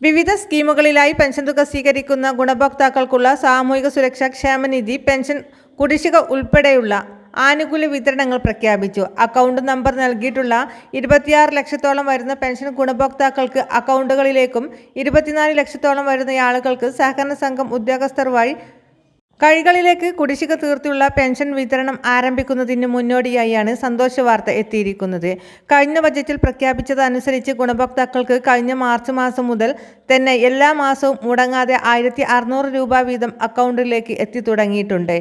വിവിധ സ്കീമുകളിലായി പെൻഷൻ തുക സ്വീകരിക്കുന്ന ഗുണഭോക്താക്കൾക്കുള്ള സാമൂഹിക സുരക്ഷാ ക്ഷേമനിധി പെൻഷൻ കുടിശ്ശിക ഉൾപ്പെടെയുള്ള ആനുകൂല്യ വിതരണങ്ങൾ പ്രഖ്യാപിച്ചു. അക്കൗണ്ട് നമ്പർ നൽകിയിട്ടുള്ള ഇരുപത്തിയാറ് ലക്ഷത്തോളം വരുന്ന പെൻഷൻ ഗുണഭോക്താക്കൾക്ക് അക്കൗണ്ടുകളിലേക്കും ഇരുപത്തിനാല് ലക്ഷത്തോളം വരുന്ന ആളുകൾക്ക് സഹകരണ സംഘം ഉദ്യോഗസ്ഥർ വഴി കൈകളിലേക്ക് കുടിശ്ശിക തീർത്തിയുള്ള പെൻഷൻ വിതരണം ആരംഭിക്കുന്നതിന് മുന്നോടിയായാണ് സന്തോഷ വാർത്ത എത്തിയിരിക്കുന്നത്. കഴിഞ്ഞ ബജറ്റിൽ പ്രഖ്യാപിച്ചതനുസരിച്ച് ഗുണഭോക്താക്കൾക്ക് കഴിഞ്ഞ മാർച്ച് മാസം മുതൽ തന്നെ എല്ലാ മാസവും മുടങ്ങാതെ ആയിരത്തി അറുന്നൂറ് രൂപ വീതം അക്കൗണ്ടിലേക്ക് എത്തി തുടങ്ങിയിട്ടുണ്ട്.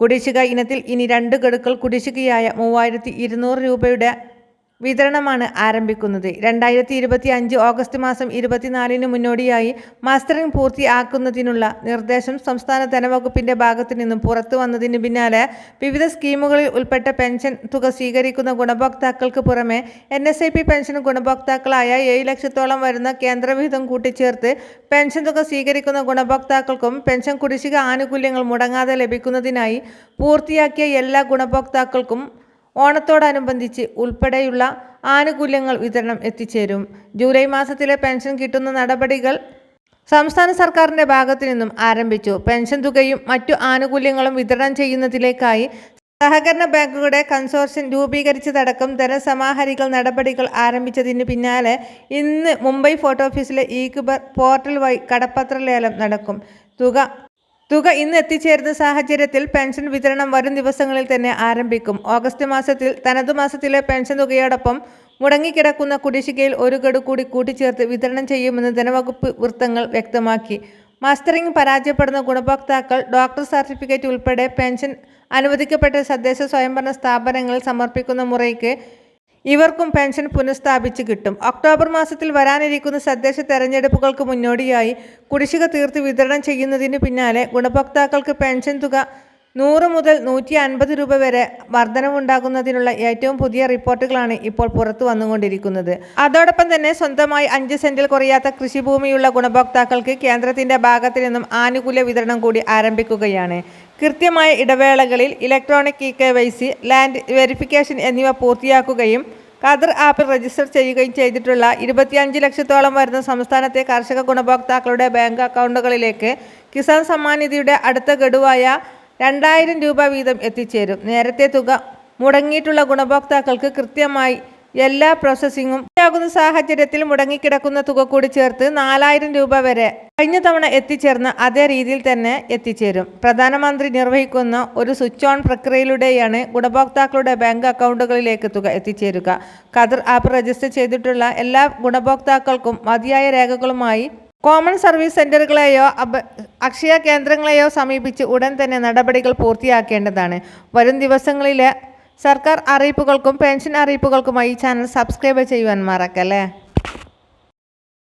കുടിശ്ശിക ഇനത്തിൽ ഇനി രണ്ട് ഗഡുക്കൾ കുടിശ്ശികയായ മൂവായിരത്തി ഇരുന്നൂറ് രൂപയുടെ വിതരണമാണ് ആരംഭിക്കുന്നത്. രണ്ടായിരത്തി ഇരുപത്തി അഞ്ച് ഓഗസ്റ്റ് മാസം ഇരുപത്തിനാലിന് മുന്നോടിയായി മാസ്റ്ററിംഗ് പൂർത്തിയാക്കുന്നതിനുള്ള നിർദ്ദേശം സംസ്ഥാന ധനവകുപ്പിന്റെ ഭാഗത്തു നിന്നും പുറത്തു വന്നതിന് പിന്നാലെ വിവിധ സ്കീമുകളിൽ ഉൾപ്പെട്ട പെൻഷൻ തുക സ്വീകരിക്കുന്ന ഗുണഭോക്താക്കൾക്ക് പുറമെ N S I P pension ഗുണഭോക്താക്കളായ ഏഴ് ലക്ഷത്തോളം വരുന്ന കേന്ദ്രവിഹിതം കൂട്ടിച്ചേർത്ത് പെൻഷൻ തുക സ്വീകരിക്കുന്ന ഗുണഭോക്താക്കൾക്കും പെൻഷൻ കുടിശ്ശിക ആനുകൂല്യങ്ങൾ മുടങ്ങാതെ ലഭിക്കുന്നതിനായി പൂർത്തിയാക്കിയ എല്ലാ ഗുണഭോക്താക്കൾക്കും ഓണത്തോടനുബന്ധിച്ച് ഉൾപ്പെടെയുള്ള ആനുകൂല്യങ്ങൾ വിതരണം എത്തിച്ചേരും. ജൂലൈ മാസത്തിലെ പെൻഷൻ കിട്ടുന്ന നടപടികൾ സംസ്ഥാന സർക്കാരിന്റെ ഭാഗത്തു നിന്നും ആരംഭിച്ചു. പെൻഷൻ തുകയും മറ്റു ആനുകൂല്യങ്ങളും വിതരണം ചെയ്യുന്നതിലേക്കായി സഹകരണ ബാങ്കുകളുടെ കൺസോർഷ്യം രൂപീകരിച്ചതടക്കം ധനസമാഹരികൾ നടപടികൾ ആരംഭിച്ചതിന് പിന്നാലെ ഇന്ന് മുംബൈ ഫോട്ടോ ഓഫീസിലെ ഇക്ബർ പോർട്ടൽ വഴി കടപ്പത്ര ലേലം നടക്കും. തുക തുക ഇന്ന് എത്തിച്ചേരുന്ന സാഹചര്യത്തിൽ പെൻഷൻ വിതരണം വരും ദിവസങ്ങളിൽ തന്നെ ആരംഭിക്കും. ഓഗസ്റ്റ് മാസത്തിൽ തനതു മാസത്തിലെ പെൻഷൻ തുകയോടൊപ്പം മുടങ്ങിക്കിടക്കുന്ന കുടിശ്ശികയിൽ ഒരു ഗഡു കൂടി കൂട്ടിച്ചേർത്ത് വിതരണം ചെയ്യുമെന്ന് ധനവകുപ്പ് വൃത്തങ്ങൾ വ്യക്തമാക്കി. മാസ്റ്ററിംഗ് പരാജയപ്പെടുന്ന ഗുണഭോക്താക്കൾ ഡോക്ടർ സർട്ടിഫിക്കറ്റ് ഉൾപ്പെടെ പെൻഷൻ അനുവദിക്കപ്പെട്ട തദ്ദേശ സ്വയംഭരണ സ്ഥാപനങ്ങളിൽ സമർപ്പിക്കുന്ന മുറയ്ക്ക് ഇവർക്കും പെൻഷൻ പുനഃസ്ഥാപിച്ച് കിട്ടും. ഒക്ടോബർ മാസത്തിൽ വരാനിരിക്കുന്ന സദ്ദേശ തെരഞ്ഞെടുപ്പുകൾക്ക് മുന്നോടിയായി കുടിശ്ശിക തീർത്ത് വിതരണം ചെയ്യുന്നതിന് പിന്നാലെ ഗുണഭോക്താക്കൾക്ക് പെൻഷൻ തുക നൂറ് മുതൽ നൂറ്റി അൻപത് രൂപ വരെ വർധനവുണ്ടാകുന്നതിനുള്ള ഏറ്റവും പുതിയ റിപ്പോർട്ടുകളാണ് ഇപ്പോൾ പുറത്തു വന്നുകൊണ്ടിരിക്കുന്നത്. അതോടൊപ്പം തന്നെ സ്വന്തമായി അഞ്ച് സെന്റിൽ കുറയാത്ത കൃഷിഭൂമിയുള്ള ഗുണഭോക്താക്കൾക്ക് കേന്ദ്രത്തിന്റെ ഭാഗത്തു നിന്നും ആനുകൂല്യ വിതരണം കൂടി ആരംഭിക്കുകയാണ്. കൃത്യമായ ഇടവേളകളിൽ electronic e K Y C land verification എന്നിവ പൂർത്തിയാക്കുകയും ഖദർ ആപ്പിൽ രജിസ്റ്റർ ചെയ്യുകയും ചെയ്തിട്ടുള്ള ഇരുപത്തിയഞ്ച് ലക്ഷത്തോളം വരുന്ന സംസ്ഥാനത്തെ കർഷക ഗുണഭോക്താക്കളുടെ ബാങ്ക് അക്കൗണ്ടുകളിലേക്ക് കിസാൻ സമ്മാൻ നിധിയുടെ അടുത്ത ഗഡുവായ രണ്ടായിരം രൂപ വീതം എത്തിച്ചേരും. നേരത്തെ തുക മുടങ്ങിയിട്ടുള്ള ഗുണഭോക്താക്കൾക്ക് കൃത്യമായി എല്ലാ പ്രോസസ്സിങ്ങും ആകുന്ന സാഹചര്യത്തിൽ മുടങ്ങിക്കിടക്കുന്ന തുക കൂടി ചേർത്ത് നാലായിരം രൂപ വരെ കഴിഞ്ഞ തവണ എത്തിച്ചേർന്ന അതേ രീതിയിൽ തന്നെ എത്തിച്ചേരും. പ്രധാനമന്ത്രി നിർവഹിക്കുന്ന ഒരു സ്വിച്ച് ഓൺ പ്രക്രിയയിലൂടെയാണ് ഗുണഭോക്താക്കളുടെ ബാങ്ക് അക്കൗണ്ടുകളിലേക്ക് തുക എത്തിച്ചേരുക. ഖദർ ആപ്പ് രജിസ്റ്റർ ചെയ്തിട്ടുള്ള എല്ലാ ഗുണഭോക്താക്കൾക്കും മതിയായ രേഖകളുമായി കോമൺ സർവീസ് സെന്ററുകളെയോ അക്ഷയ കേന്ദ്രങ്ങളെയോ സമീപിച്ച് ഉടൻ തന്നെ നടപടികൾ പൂർത്തിയാക്കേണ്ടതാണ്. വരും ദിവസങ്ങളിലെ സർക്കാർ അറിയിപ്പുകൾക്കും പെൻഷൻ അറിയിപ്പുകൾക്കുമായി ഈ ചാനൽ സബ്സ്ക്രൈബ് ചെയ്യുവാൻ മറക്കല്ലേ?